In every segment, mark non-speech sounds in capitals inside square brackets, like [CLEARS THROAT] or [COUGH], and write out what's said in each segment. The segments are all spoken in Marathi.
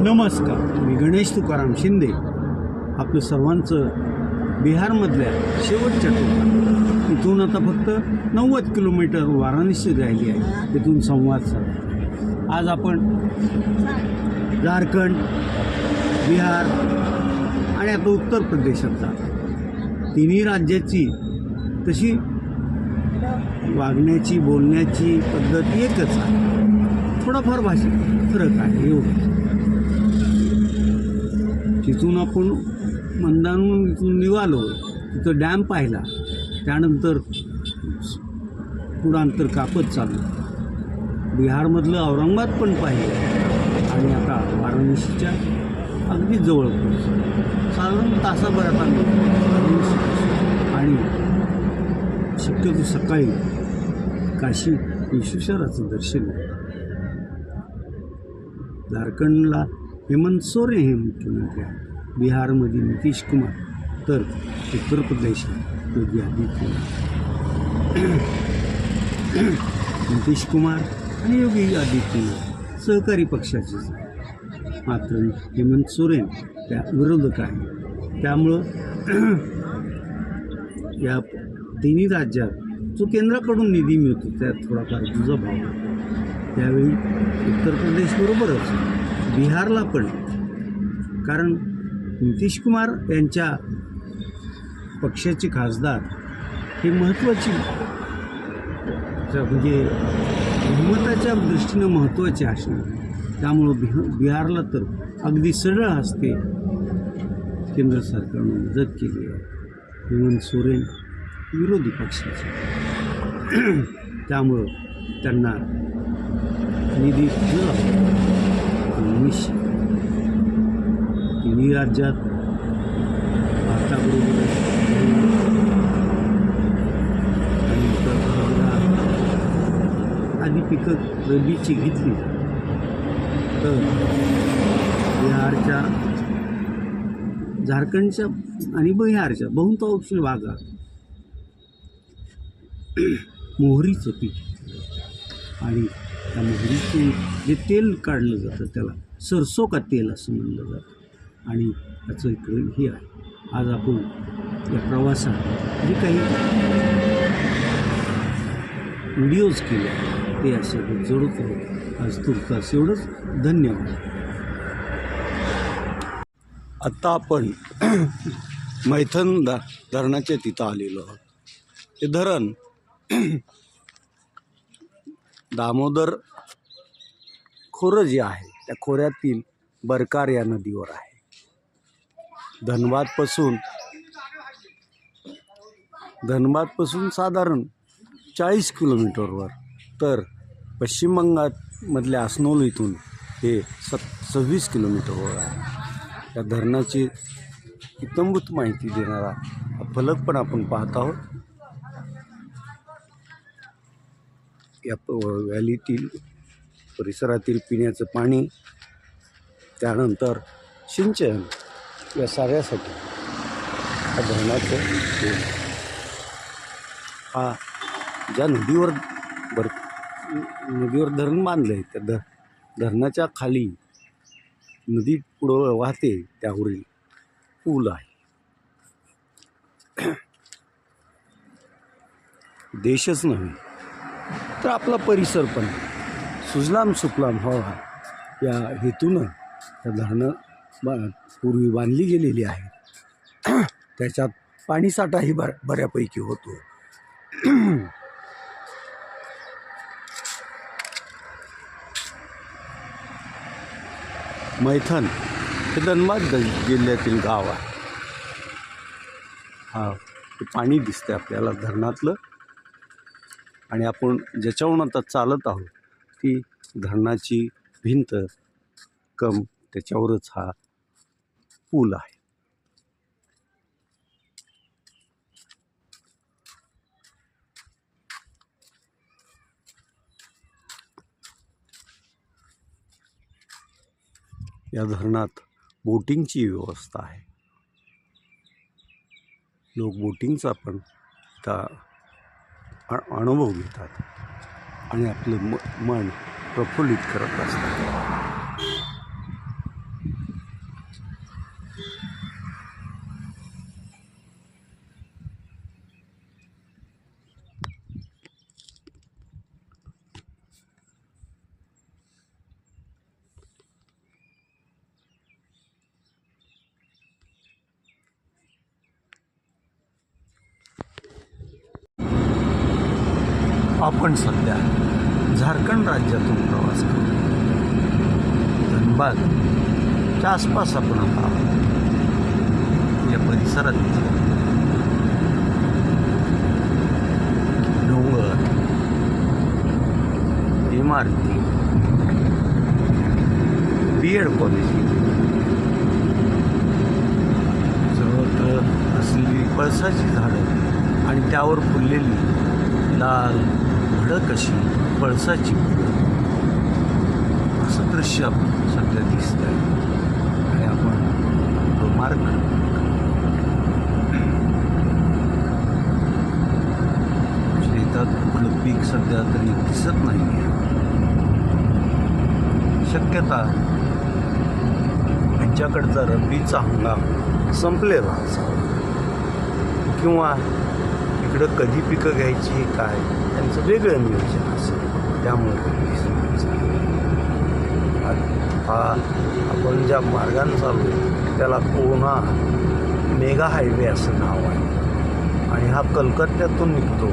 नमस्कार. मी गणेश तुकाराम शिंदे. आपलं सर्वांचं बिहारमधल्या शेवटच्या टोकात. इथून आता फक्त नव्वद किलोमीटर वाराणसी राहिली आहे. तिथून संवाद साधा. आज आपण झारखंड बिहार आणि आता उत्तर प्रदेशात जातो तिन्ही राज्याची तशी वागण्याची बोलण्याची पद्धत एकच आहे. थोडाफार भाषेत फरक आहे एवढं. तिथून आपण मंदानून इथून निघालो तिथं डॅम पाहिला. त्यानंतर पुढांतर कापत चाललं. बिहारमधलं औरंगाबाद पण पाहिलं आणि आता वाराणसीच्या अगदी जवळ साधारण तासाभरात आम्ही आणि शक्यतो सकाळी काशी विश्वेश्वराचं दर्शन झारखंडला हेमंत सोरेन हे मुख्यमंत्री आहेत. बिहारमध्ये नितीश कुमार तर उत्तर प्रदेशात योगी आदित्यनाथ. [CLEARS THROAT] नितीश कुमार आणि योगी आदित्यनाथ सहकारी पक्षाचेच मात्र हेमंत सोरेन त्या विरोधक आहे त्यामुळं [CLEARS THROAT] या तिन्ही राज्यात जो केंद्राकडून निधी मिळतो त्यात थोडाफार दुजाभाव आहे. त्यावेळी उत्तर प्रदेशबरोबरच बिहारला पण. कारण नितीश कुमार यांच्या पक्षाचे खासदार हे महत्त्वाची म्हणजे बहुमताच्या दृष्टीनं महत्त्वाचे असणार. त्यामुळं बिह बिहारला तर अगदी सरळ हस्ते केंद्र सरकारनं मदत केली आहे. हेमंत सोरेन विरोधी पक्षाचे. त्यामुळं त्यांना निधी दिला तिन्ही राज्यात भारताबरोबर आणि उत्तर आधी पिकं रबीची घेतली. तर बिहारच्या झारखंडच्या आणि बिहारच्या बहुतांश भागात मोहरीचं पीक आणि त्या मोहरीचे जे तेल काढलं जातं त्याला. सरसो का तेल असं म्हणलं जातं. आणि त्याचं इकडे हे आहे. आज आपण या प्रवासात जे काही व्हिडिओज केले ते असं जोडत आहोत. आज तुर्तास एवढंच. धन्यवाद. आत्ता आपण मैथन ध धरणाच्या तिथं आलेलो आहोत. ते धरण दामोदर खोरं जे आहे त्या खोऱ्यातील बरकार या नदीवर आहे. धनबादपासून धनबादपासून साधारण चाळीस किलोमीटरवर तर पश्चिम बंगालमधल्या अस्नोल इथून हे सत सव्वीस किलोमीटरवर आहे. या धरणाची इतंभूत माहिती देणारा हा फलक पण आपण पाहत आहोत. या प व्हॅलीतील परिसरातील पिण्याचं पाणी त्यानंतर सिंचन या साऱ्यासाठी हा धरणाचं हा ज्या नदीवर भर नदीवर धरण बांधलं आहे त्या ध धरणाच्या खाली नदी पुढं वाहते त्यावरील पूल आहे. देशच नव्हे तर आपला परिसर पण. सुजलाम सुफलाम व्हावा या हेतूनं त्या धरणं बा पूर्वी बांधली गेलेली आहे. त्याच्यात पाणीसाठाही बर बऱ्यापैकी होतो. मैथन हे धनबाद जिल्ह्यातील गाव आहे. हा ते पाणी दिसतं आपल्याला धरणातलं. आणि आपण ज्याच्यावरून आता चालत आहोत ती धरणाची भिंत कम त्याच्यावरच हा पूल आहे. या धरणात बोटिंगची व्यवस्था आहे. लोक बोटिंगचा पण त्या अनुभव घेतात आणि आपलं म मन प्रफुल्लित करत असतात. आपण सध्या झारखंड राज्यातून प्रवास करतो. धनबादच्या आसपास आपण आता आहोत. या परिसरात. डोंगर इमारती बी एड कॉलेज सर्वत्र असलेली पळसाची झाडं आणि त्यावर फुललेली लाल भडक कशी पळसाची असं दृश्य आपण सध्या दिसत आहे. आणि आपण तो मार्ग शेतात कुठलं पीक सध्या तरी दिसत नाही शक्यता यांच्याकडचा रब्बीचा हंगाम संपलेला असावा. किंवा इकडं कधी पिकं घ्यायची काय? त्यांचं वेगळं नियोजन असेल. त्यामुळे हा आपण ज्या मार्गाने चालू त्याला कोना मेगा हायवे असं नाव आहे. आणि हा कलकत्त्यातून निघतो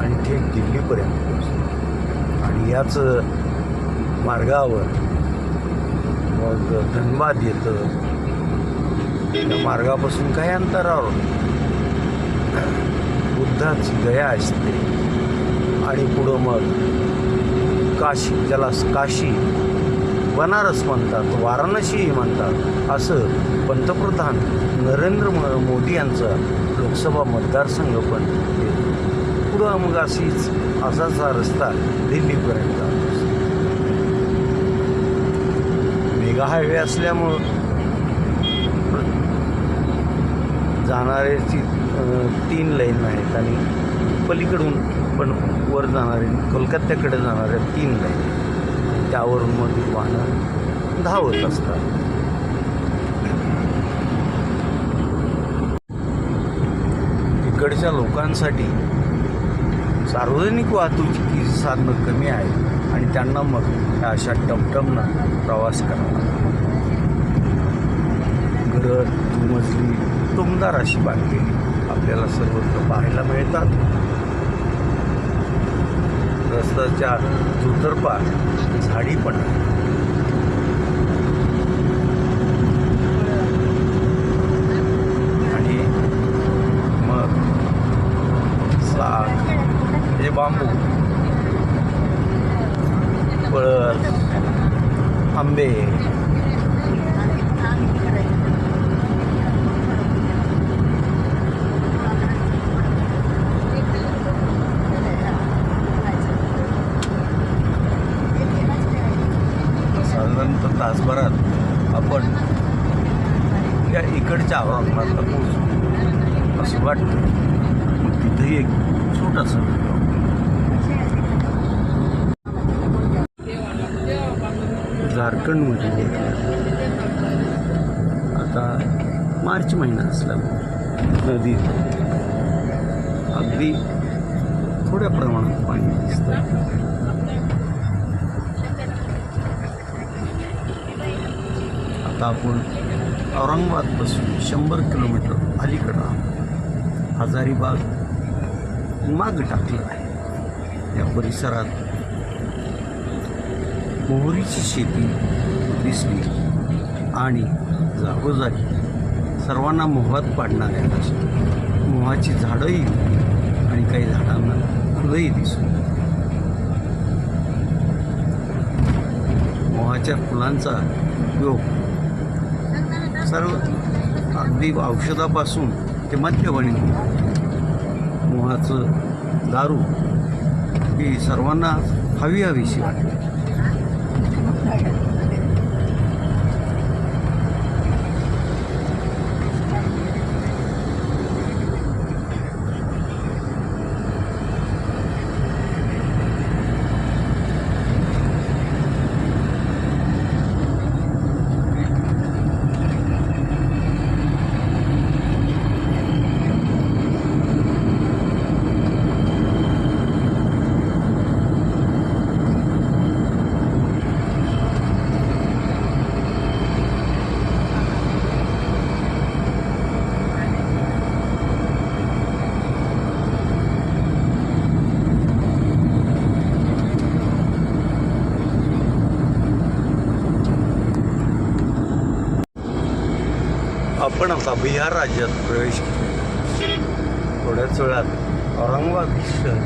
आणि थेट दिल्लीपर्यंत पोहोचतो. आणि याच मार्गावर मग धनबाद येतं. त्या मार्गापासून काही अंतरावर बुद्धाची गया असते. आणि पुढं मग काशी ज्याला काशी बनारस म्हणतात वाराणसीही म्हणतात असं पंतप्रधान नरेंद्र मोदी यांचा लोकसभा मतदारसंघ पण पुढं मग अशीच असाच हा रस्ता दिल्लीपर्यंत असतो. मेगा हायवे असल्यामुळं जाणाऱ्याची तीन लाईन आहेत आणि पलीकडून पण वर जाणारे कोलकात्याकडे जाणाऱ्या तीन लाईन त्यावरून मग वाहनं धावत असतात. इकडच्या लोकांसाठी सार्वजनिक वाहतुकीची साधनं कमी आहे आणि त्यांना मग ह्या अशा टमटमनं प्रवास करावा. लागतो. घरं दुमजली टुमदार अशी बांधलेली आपल्याला सर्वत्र पाहायला मिळतात. रस्त्याच्या दुतर्फा झाडी पण आणि मग साग हे बांबू पळस आंबे तासभरात आपण या इकडच्या औरंगाबादला पोहोचू. असं वाटतं. मग एक छोटासा व्हिडिओ. झारखंडमध्ये आता मार्च महिना असल्यामुळे नदी अगदी थोड्या प्रमाणात पाणी दिसतं आता आपण औरंगाबादपासून शंभर किलोमीटर अलीकडं हजारीबाग माग टाकलं आहे. या परिसरात मोहरीची शेती दिसली आणि जागोजागी सर्वांना मोहात पाडणाऱ्या मोहाची झाडंही आणि काही झाडांना फुलंही दिसून मोहाच्या फुलांचा उपयोग सर्व अगदी औषधापासून ते मद्यपणी मोहाचं दारू ही सर्वांना हवी हवीशी वाटते. पण आता बिहार राज्यात प्रवेश केला. थोड्याच वेळात औरंगाबाद शहर.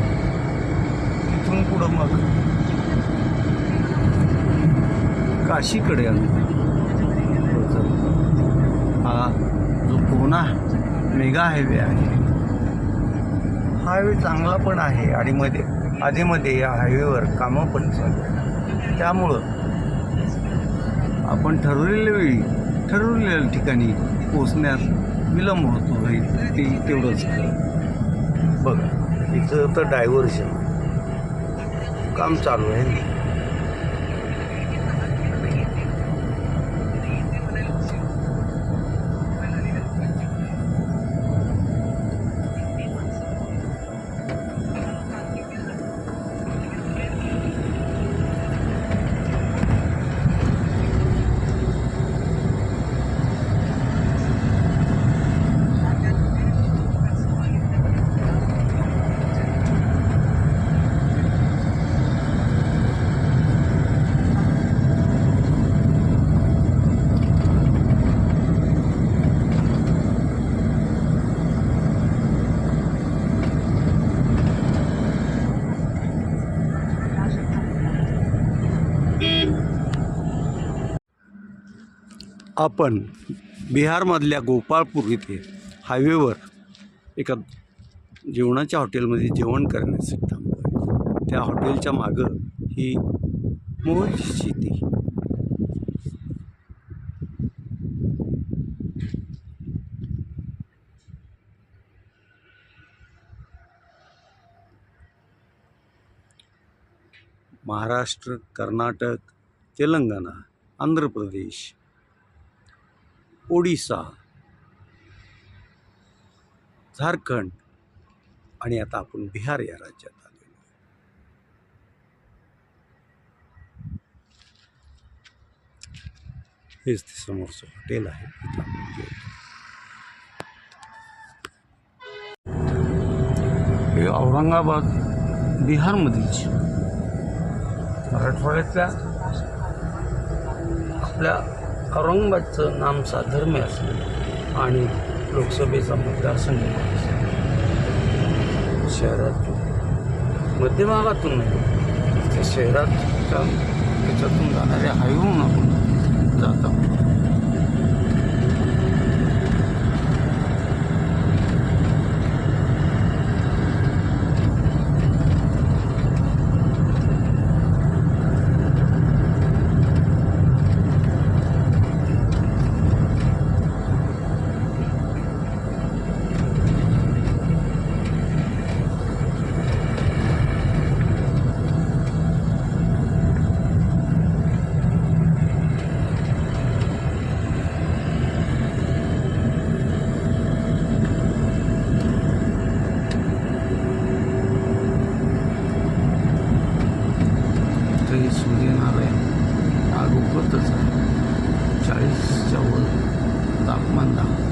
तिथून पुढं मग काशीकडे आम्ही हा जो पुणा मेगा हायवे आहे. हायवे चांगला पण आहे आणि मध्ये आधीमध्ये या हायवेवर कामं पण चालू त्यामुळं आपण ठरवलेल्या वेळी ठरवलेल्या ठिकाणी पोचण्यात विलंब होतो होईल ते तेवढंच. खरं बघा इथं तर डायव्हर्शन काम चालू आहे. आपण बिहारमधल्या गोपाळपूर इथे हायवेवर एका जेवणाच्या हॉटेलमध्ये जेवण करण्यासाठी थांबतो त्या हॉटेलच्या मागं ही मोहची शेती. महाराष्ट्र कर्नाटक तेलंगणा आंध्र प्रदेश ओडिसा झारखंड आणि आता आपण बिहार या राज्यात आलेलो हेच ते समोरचं हॉटेल आहे हे औरंगाबाद बिहारमधील मराठवाड्यातल्या आपल्या औरंगाबादचं नाम साधर्म्य असलं आणि लोकसभेचा मतदारसंघ शहरातून मध्यभागातून नाही. त्या शहरात त्याच्यातून जाणाऱ्या हायवेहून आपण जात आहोत. सूर्यनारायण हा रोखतच आहे. चाळीसच्या वर तापमान दाखवतो